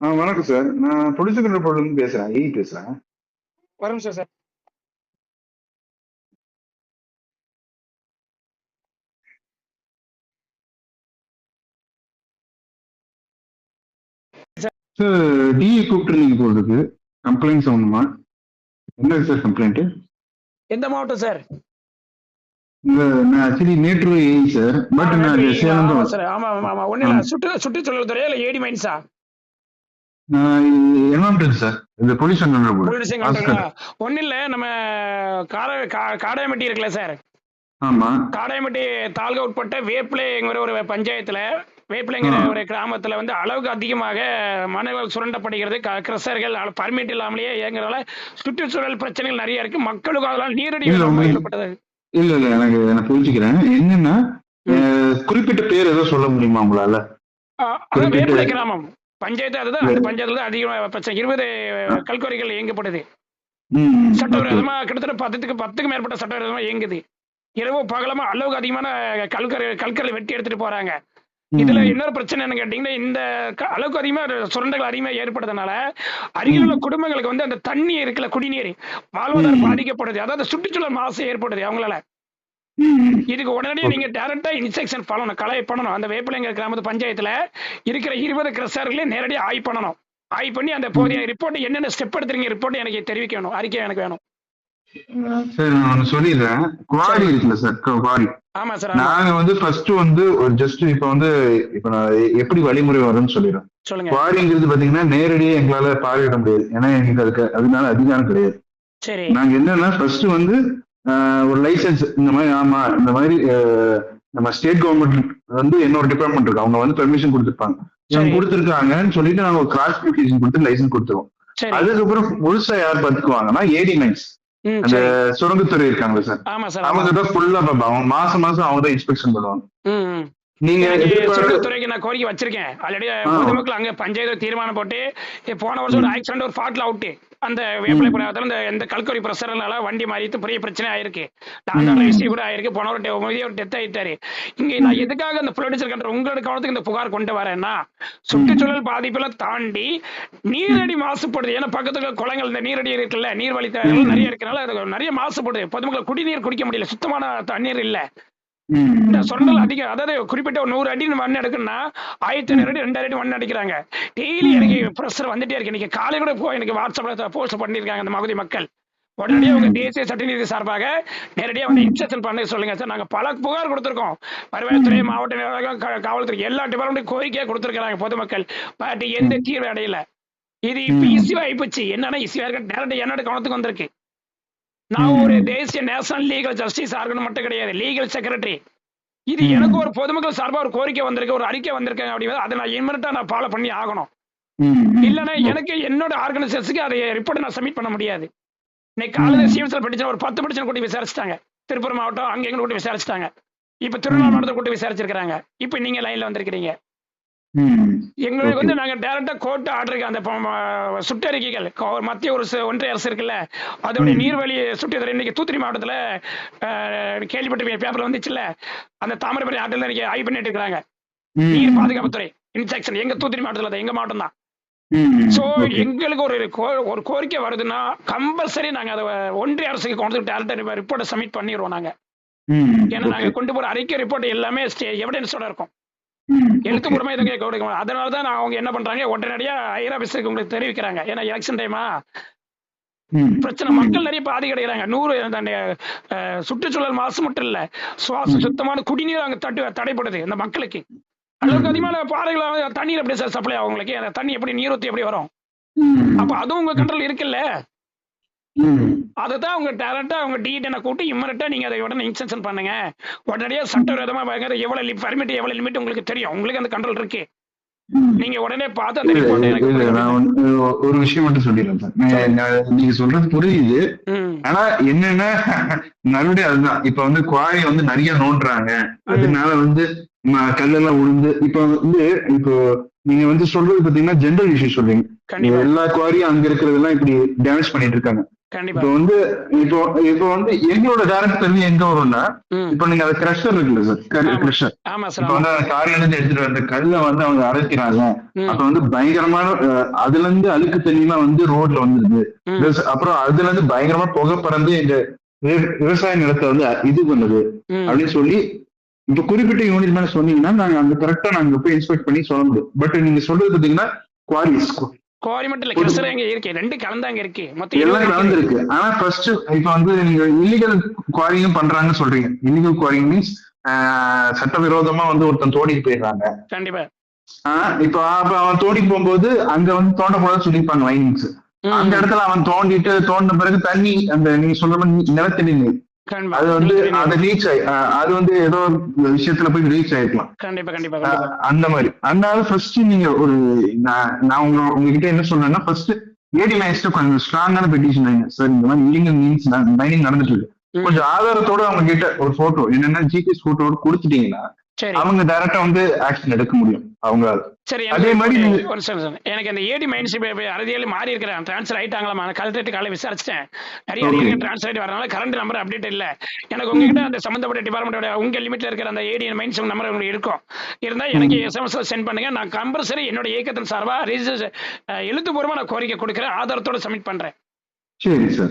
ஆ வணக்கம் சார். நான் police control இருந்து பேசுறேன். ஏய் பேசுறேன். ஒரு நிமிஷம் சார். சார் டிஏ கூப்பிட்டுருந்தீங்க போல் இருக்கு. கம்ப்ளைண்ட் என்ன சார் கம்ப்ளைண்ட் எந்த மாவட்டம் சார்? நான் ஆக்சுவலி நேற்று ஏஐ சார் பட் நான் சேலம் சார் ஆமா ஆமா ஆமா. ஒண்ணு சுற்று சுற்றுச்சூழல் துறையா இல்ல ஏடி மைன்ஸா சார் இந்த பொலிஸ் ஒண்ணு இல்ல நம்ம காட கா- காடாயம்பட்டி இருக்குல்ல சார் ஆமா. காடாயம்பட்டி தாலுகா உட்பட்ட வேப்பிலைங்கிற ஒரு பஞ்சாயத்துல வேப்பிலைங்கிற ஒரு கிராமத்துல வந்து அளவுக்கு அதிகமாக மணல்கள் சுரண்டப்படுகிறது. கிரசர்கள் பர்மிட் இல்லாமலேயே இயங்குறதால சுற்றுச்சூழல் பிரச்சனைகள் நிறைய இருக்கு. மக்களுக்கும் அதனால நீரடி இல்ல, இல்ல எனக்கு நான் புரிஞ்சுக்கிறேன். என்னன்னா குறிப்பிட்ட பேர் ஏதோ சொல்ல முடியுமா உங்களால? கிராமம். பஞ்சாயத்து அதுதான். அந்த பஞ்சாயத்துல தான் அதிகமாக பிரச்சனை இருபது கல்குவரிகள் இயங்கப்படுது. சட்டவிரோதமா கிட்டத்தட்ட பத்துக்கு பத்துக்கு மேற்பட்ட சட்டவிரோதமா இயங்குது. இரவு பகலமா அளவுக்கு அதிகமான கல்கரை கல்கரை வெட்டி எடுத்துட்டு போறாங்க. இதுல இன்னொரு பிரச்சனை என்ன கேட்டீங்கன்னா இந்த அளவுக்கு அதிகமா சுரண்டங்கள் அதிகமா ஏற்படுறதுனால அருகில் உள்ள குடும்பங்களுக்கு வந்து அந்த தண்ணி இருக்குல்ல குடிநீர் வாழ்வாதாரம். பாதிக்கப்படுது. அதாவது சுற்றுச்சூழல் மாசு ஏற்படுது அவங்களால. இதுக்கு உடனடியாக நீங்க டைரக்டா இன்ஸ்ட்ரக்ஷன் பண்ணணும் கலை பண்ணணும். அந்த வேப்பிலைங்க கிராமத்து பஞ்சாயத்துல இருக்கிற இருபது கிரஸர்களையும் நேரடியாக ஆய்வு பண்ணணும். ஆய்வு பண்ணி அந்த போதிய ரிப்போர்ட் என்னென்ன ஸ்டெப் எடுத்துறீங்க ரிப்போர்ட் எனக்கு தெரிவிக்க வேணும் அறிக்கை எனக்கு வேணும். சரி நான் சொல்லிடுறேன். குவாரி இருக்குல்ல சார் குவாரி ஆமா சார் நாங்க வந்து ஃபர்ஸ்ட் வந்து ஒரு ஜஸ்ட் இப்ப வந்து இப்ப நான் எப்படி வழிமுறை வரும்னு சொல்லிடுறேன். குவாரிங்கிறது பாத்தீங்கன்னா நேரடியா எங்களால பார்வையிட முடியாது. ஏன்னா எங்களுக்கு அதுக்கு அதனால அதிகாரம் கிடையாது. சரி. நாங்க என்னன்னா ஃபர்ஸ்ட் வந்து ஒரு லைசென்ஸ் இந்த மாதிரி ஆமா இந்த மாதிரி நம்ம ஸ்டேட் கவர்மெண்ட் வந்து என்னோட டிபார்ட்மெண்ட் இருக்கு அவங்க வந்து பெர்மிஷன் கொடுத்துருப்பாங்க. கொடுத்துருக்காங்கன்னு சொல்லிட்டு நாங்க ஒரு கிராஸ் கொடுத்து லைசென்ஸ் கொடுத்துருவோம். அதுக்கப்புறம் முழுசா யார் பாத்துக்குவாங்கன்னா ஏடி மைன்ஸ் அந்த சரி. சுரங்கத்துறை இருக்காங்களா சார். அவங்க கிட்ட ஃபுல்லா அவங்க மாசம் மாசம் அவங்க தான் இன்ஸ்பெக்ஷன் பண்ணுவாங்க. நீங்க சுற்றுத்துறைக்கு நான் கோரிக்கை வச்சிருக்கேன். ஆல்ரெடி பொதுமக்கள் அங்க பஞ்சாயத்து தீர்மானம் போட்டு போன வருஷம் ஒரு ஆக்சிடென்ட் ஒரு ஃபாட்ல அவுட்டு அந்த வேப்பிலை புறாவத்தில் இந்த இந்த கல்கரி பிரஷர்னால வண்டி மாறிட்டு பெரிய பிரச்சனை ஆயிருக்கு. விஷயம் கூட ஆயிருக்கு. போன ஒரு ஒரு டெத் ஆயிட்டாரு. இங்க நான் எதுக்காக இந்த ப்ரொடியூசர் கண்ட்ரோல் உங்களோட கவனத்துக்கு இந்த புகார் கொண்டு வரேன்னா சுற்றுச்சூழல் பாதிப்பெல்லாம் தாண்டி நீரடி மாசுபடுது. ஏன்னா பக்கத்துல குளங்கள் இந்த நீரடி இருக்குல்ல நீர்வழி நிறைய இருக்கனால அது நிறைய மாசுபடுது. பொதுமக்கள் குடிநீர் குடிக்க முடியல. சுத்தமான தண்ணீர் இல்ல. சுரண்டல் அதிகம் அதாவது குறிப்பிட்ட நூறு அடி மண் எடுக்கணும்னா ஆயிரத்தி ஐநூறு அடி ரெண்டாயிரம் அடி மண் அடிக்கிறாங்க டெய்லி எனக்கு ப்ரெஷர் வந்துட்டே இருக்கு. இன்னைக்கு காலை கூட போ எனக்கு வாட்ஸ்அப்ல போஸ்ட் பண்ணிருக்காங்க அந்த மகுதி மக்கள். உடனடியாக உங்க தேசிய சட்டநீதி சார்பாக நேரடியாக வந்து இன்ஸ்ட்ரக்ஷன் பண்ண சொல்லுங்க சார். நாங்க பல புகார் கொடுத்துருக்கோம். வருவாய்த்துறை மாவட்ட நிர்வாகம் காவல்துறை எல்லா டிபார்ட்மெண்ட் கோரிக்கையா கொடுத்துருக்காங்க பொதுமக்கள். பட் எந்த தீர்வு அடையல. இது இப்ப. இஷ்யூ ஆயிப்போச்சு. என்னன்னா இஷ்யூ இருக்க. டேரக்ட் என்னோட கவனத்துக்கு வந்திருக்கு. நான். ஒரு தேசிய நேஷனல் லீகல் ஜஸ்டிஸ் ஆர்கன் மட்டும் கிடையாது லீகல் செக்ரட்டரி இது. எனக்கு ஒரு பொதுமக்கள் சார்பா ஒரு கோரிக்கை வந்திருக்கு ஒரு அறிக்கை வந்திருக்கு அப்படிங்கிறது அதை நான் இன்மீடியட்டா நான் ஃபாலோ பண்ணி ஆகணும். இல்லைன்னா எனக்கு என்னோட ஆர்கனைசேஷனுக்கு அதை ரிப்போர்ட் நான் சப்மிட் பண்ண முடியாது இன்னைக்கு காலையில் சிஎம்எஸ்எல் படிச்ச ஒரு பத்து படிச்சு கூட்டி விசாரிச்சிட்டாங்க திருப்பூர் மாவட்டம் அங்க எங்க கூட்டி விசாரிச்சிட்டாங்க இப்ப திருவண்ணாமலை மாவட்டத்தை கூட்டி விசாரிச்சிருக்காங்க இப்ப நீங்க லைன்ல வந்திருக்கிறீங்க. எங்களுக்கு வந்து நாங்க டைரக்டா கோர்ட் ஆர்டருக்கு அந்த சுற்றறிக்கைகள் மத்திய ஒரு ஒன்றிய அரசு இருக்குல்ல அதோட. நீர்வழி சுற்றுத்துறை இன்னைக்கு தூத்துக்குடி மாவட்டத்துல கேள்விப்பட்டு பேப்பர்ல வந்துச்சுல்ல அந்த தாமிரபரணி ஆற்றில் இன்னைக்கு ஆய்வு பண்ணிட்டு இருக்காங்க ம். நீர் பாதுகாப்புத்துறை இன்ஸ்ட்ரக்ஷன் எங்க தூத்துக்குடி மாவட்டத்துல தான், எங்க மாவட்டம் தான். சோ. எங்களுக்கு ஒரு ஒரு கோரிக்கை வருதுன்னா கம்பல்சரி நாங்க அதை ஒன்றிய அரசுக்கு கொண்டு டேரக்டா ரிப்போர்ட்டை சப்மிட் பண்ணிடுவோம் நாங்க. ஏன்னா நாங்க. கொண்டு போற அறிக்கை ரிப்போர்ட் எல்லாமே எவிடன்ஸோட இருக்கும். எழுத்துப்பூர்வமா இதை கேட்க கொடுக்க. அதனால தான் நான் அவங்க என்ன பண்றாங்க? உடனடியா ஐயர் ஆபீஸருக்கு உங்களுக்கு தெரிவிக்கிறாங்க. ஏன்னா எலெக்ஷன் டைமா. பிரச்சனை. மக்கள் நிறைய பாதி கிடைக்கிறாங்க. நூறு சுற்றுச்சூழல் மாசு மட்டும் இல்ல. சுவாச சுத்தமான குடிநீர் அங்க தட்டு தடைப்படுது இந்த மக்களுக்கு. அளவுக்கு அதிகமான பாறைகள் தண்ணீர் எப்படி சார் சப்ளை ஆகும் உங்களுக்கு? அந்த தண்ணி எப்படி நீர் ஊத்தி எப்படி வரும். அப்ப அதுவும் உங்க கண்ட்ரோல் இருக்குல்ல? ம். அதை தான் உங்க டேரக்டா உங்க டிஎன்ஏ கூட்டி இம்மரட்டா நீங்க அதை உடனே இன்ஸ்ட்ரக்ஷன் பண்ணுங்க. உடனடியா சட்டவிரோதமா வாங்குறது எவ்வளவு பர்மிட் எவ்வளவு லிமிட் உங்களுக்கு தெரியும். உங்களுக்கு அந்த கண்ட்ரோல் இருக்கு. நீங்க உடனே பார்த்து அந்த ரிப்போர்ட் ஒரு விஷயம் மட்டும் சொல்லிடுறேன் நீங்க சொல்றது புரியுது. ஆனா என்னன்னா? மறுபடியும் அதுதான். இப்ப வந்து குவாரி வந்து நிறைய நோண்டுறாங்க. அதனால வந்து கல்லெல்லாம் விழுந்து இப்போ வந்து இப்போ நீங்க வந்து சொல்றது பாத்தீங்கன்னா ஜென்ரல் இஷ்யூ சொல்றீங்க. கண்டிப்பா. எல்லா குவாரியும் அங்க இருக்கிறதெல்லாம் இப்படி டேமேஜ் பண்ணிட்டு இருக்காங்க. இப்போ வந்து இப்போ இப்போ வந்து எங்களோட டேரக்ட் தண்ணி எங்க வரும்னா இப்போ நீங்க அது கிரஷர் இருக்குல்ல சார். கிரஷர் இப்போ வந்து காரில இருந்து எடுத்துட்டு வந்த கல்லை வந்து அவங்க அரைக்கிறாங்க அப்ப வந்து பயங்கரமான அதுல இருந்து அழுக்கு தண்ணிலாம் வந்து ரோட்ல வந்துருது. அப்புறம் அதுல இருந்து பயங்கரமா புகை பறந்து எங்க விவ- விவசாய நிலத்தை வந்து இது பண்ணுது. அப்படின்னு சொல்லி இப்ப குறிப்பிட்ட யூனிட் மேல சொன்னீங்கன்னா நாங்க அங்க கரெக்டா நாங்க போய் இன்ஸ்பெக்ட் பண்ணி சொல்ல முடியும். பட் நீங்க சொல்றது பாத்தீங்கன்னா குவாரிஸ் குவாரி மட்டும் இல்ல கிறிஸ்டர் அங்க இருக்கு. ரெண்டு கலந்து அங்க இருக்கு. மொத்தம் எல்லாம். கலந்துருக்கு. ஆனா ஃபர்ஸ்ட் இப்ப வந்து நீங்க இல்லீகல் குவாரியும் பண்றாங்கன்னு சொல்றீங்க. இல்லீகல் குவாரிங் மீன்ஸ் சட்டவிரோதமா வந்து ஒருத்தன் தோண்டிட்டு போயிடுறாங்க. கண்டிப்பா. இப்ப அப்ப அவன் தோண்டி போகும்போது அங்க வந்து தோண்டக்கூடாதுன்னு சொல்லியிருப்பாங்க லைனிங்ஸ் அந்த இடத்துல அவன் தோண்டிட்டு தோண்டின பிறகு தண்ணி அந்த நீங்க சொல்ற மாதிரி நிலத்தடி நீர். அது வந்து அது. ரீச் ஆயி அது வந்து ஏதோ ஒரு விஷயத்துல போய் ரீச் ஆயிருக்கலாம். கண்டிப்பா கண்டிப்பா அந்த மாதிரி. அதனால ஃபர்ஸ்ட் நீங்க ஒரு நான் உங்க உங்ககிட்ட என்ன சொல்றேன்னா ஃபர்ஸ்ட் ஏடி மைன்ஸ்ட்டு கொஞ்சம் ஸ்ட்ராங்கான பெட்டிஷன் வைங்க. சார் இந்த மாதிரி இல்லீகல் மீன்ஸ் மைனிங் நடந்துட்டு இருக்கு. கொஞ்சம் ஆதாரத்தோட அவங்க கிட்ட ஒரு போட்டோ என்னன்னா ஜிபிஎஸ் போட்டோட கொடுத்துட்டீங்கன்னா அவங்க டைரக்டா வந்து ஆக்ஷன் எடுக்க முடியும். அவங்க சரி அதே மாதிரி ஒரு- நிமிஷம் சார். எனக்கு அந்த ஏடி மைண்ட்ஸ் அரதியில் மாறி இருக்கிறேன். ட்ரான்ஸ்ஃபர் ஆயிட்டாங்களாமா. கலெக்டரேட் காலையில் விசாரிச்சிட்டேன். நிறைய ட்ரான்ஸ்ஃபர் ஆயிட்டு வரனால கரண்ட் நம்பர் அப்டேட் இல்ல. எனக்கு உங்ககிட்ட அந்த சம்பந்தப்பட்ட டிபார்ட்மெண்டோட உங்க லிமிட்ல இருக்கிற அந்த ஏடி மைண்ட்ஸ் நம்பர் உங்களுக்கு இருக்கும். இருந்தா எனக்கு எஸ்எம்எஸ் சென்ட் பண்ணுங்க. நான் கம்பல்சரி என்னோட இயக்கத்தின் சார்பா ரிஜிஸ்டர் எழுத்துப்பூர்வமா நான் கோரிக்கை கொடுக்குறேன். ஆதாரத்தோட சப்மிட் பண்றேன். சரி சார்.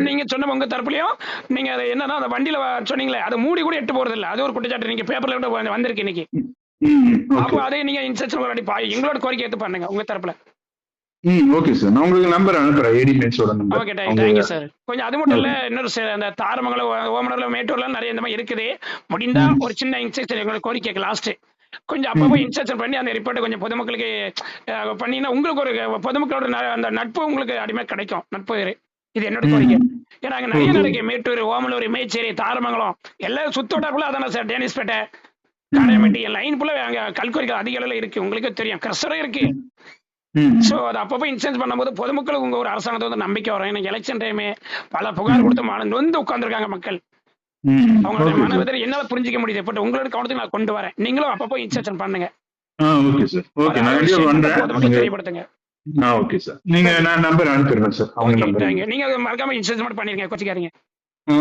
நீங்க- சொன்ன உங்க தரப்புலயும் நீங்க அது என்னன்னா அந்த வண்டியில சொன்னீங்களே அது மூடி கூட எட்டு போறது இல்ல அது ஒரு குற்றச்சாட்டு. நீங்க பேப்பர்ல கூட வந்து- வந்திருக்கு இன்னைக்கு. அப்போ அதே நீங்க இன்ஸ்ட்ரக்ஷன் ஒரு வாட்டி பா- எங்களோட கோரிக்கை எடுத்து பண்ணுங்க உங்க தரப்புல. ம் ஓகே சார். நான் உங்களுக்கு நம்பர் அனுப்புறேன் AD மென்ஸோட number okay thank thank you sir கொஞ்சம் அது மட்டும் இல்ல இன்னொரு அந்த தாரமங்கலம் ஓமனூர்ல மேட்டூர்ல நிறைய இந்த மாதிரி இருக்குது. முடிந்தா ஒரு சின்ன இன்ஸ்ட்ரக்ஷன் எங்களோட கோரிக்கைக்கு லாஸ்ட் கொஞ்சம் அப்பப்போ இன்ஸ்ட்ரக்ஷன் பண்ணி அந்த ரிப்போர்ட் கொஞ்சம் பொதுமக்களுக்கு பண்ணீங்கன்னா உங்களுக்கு ஒரு பொதுமக்களோட அந்த நட்பு உங்களுக்கு அடிமை கிடைக்கும். நட்பு இது. என்னோட கோரிக்கை. ஏன்னா அங்க நிறைய. நடக்கு மேட்டூர் ஓமலூர் மேச்சேரி தாரமங்கலம். எல்லாம் சுத்தோட்டாக்குள்ள அதானே சார் டேனிஸ்பேட்டை காடையம்பட்டி லைன் ஃபுல்லாக அங்க கல்குரிகள் அதிக அளவில் இருக்கு. உங்களுக்கு தெரியும். கிரஸ்டரும் இருக்கு. சோ அது அப்பப்போ இன்சூரன்ஸ் பண்ணும்போது பொதுமக்களுக்கு உங்க ஒரு அரசாங்கத்தை வந்து நம்பிக்கை வரும். எனக்கு எலெக்ஷன் டைமே பல புகார் கொடுத்து மன நொந்து உட்கார்ந்துருக்காங்க மக்கள். ம் அவங்களுடைய ஓகே சார் மனவேதனை என்னால புரிஞ்சிக்க முடியுது. பட் உங்களோட கவனத்துக்கு நான் கொண்டு வரேன். நீங்களும் அப்பப்போ இன்சூரன்ஸ் பண்ணுங்க. ஓகே சார் ஓகே நான் பண்றேன். தெரியப்படுத்துங்க. ஆ ஓகே சார் நீங்க நான் நம்பர் அனுப்பிடுறேன் சார் அவங்க நம்பர் தேங்க்யூ நீங்க அதை மறக்காம மட்டும் பண்ணிருங்க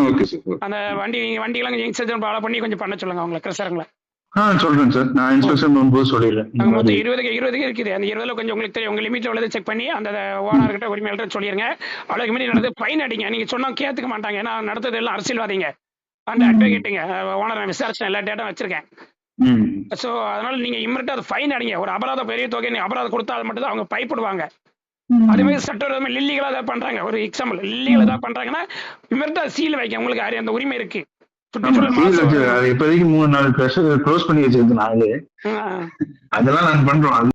ஓகே சார் அந்த வண்டி வண்டியெல்லாம் இன்சூரன்ஸ் ஃபாலோ பண்ணி கொஞ்சம் பண்ண சொல்லுங்க அவங்களை கிரசரங்களை. ஆ சொல்றேன் சார் நான் பண்ணும்போது சொல்லிடுறேன். மொத்தம் இருபதுக்கு இருபதுக்கு இருக்குது. அந்த இருபதுல கொஞ்சம் உங்களுக்கு தெரியும். உங்க லிமிட்ல உள்ளதை செக் பண்ணி அந்த ஓனர் கிட்ட உரிமையாளர் சொல்லிருங்க. அவ்வளவுக்கு மீறி நடந்து ஃபைன் அடிங்க. நீங்க சொன்னா கேத்துக்க மாட்டாங்க. ஏன்னா நடத்தது எல்லாம் அரசியல்வாதிங்க. அந்த அட்வொகேட்டுங்க ஓனர் நான் விசாரிச்சேன் எல்லா டேட்டா வச்சிருக்கேன். ஸோ அதனால நீங்க இம்மீடியட்டா அது ஃபைன் அடிங்க. ஒரு அபராதம் பெரிய தொகை நீங்க அபராதம் கொடுத்தா அது மட்டும் தான் அவங்க பயப்படுவாங்க. அதே மாதிரி சட்டவிரோதமா இல்லீகலா ஏதாவது பண்றாங்க. ஒரு எக்ஸாம்பிள் இல்லீகல் ஏதாவது பண்றாங்கன்னா இம்மீடியட்டா சீல் வைக்க உங்களுக்கு அந்த உரிமை இருக்கு. அது இப்போதைக்கு மூணு நாலு க்ளோஸ் பண்ணி வச்சிருக்கு நாங்களே. அதெல்லாம் நாங்க பண்றோம். அது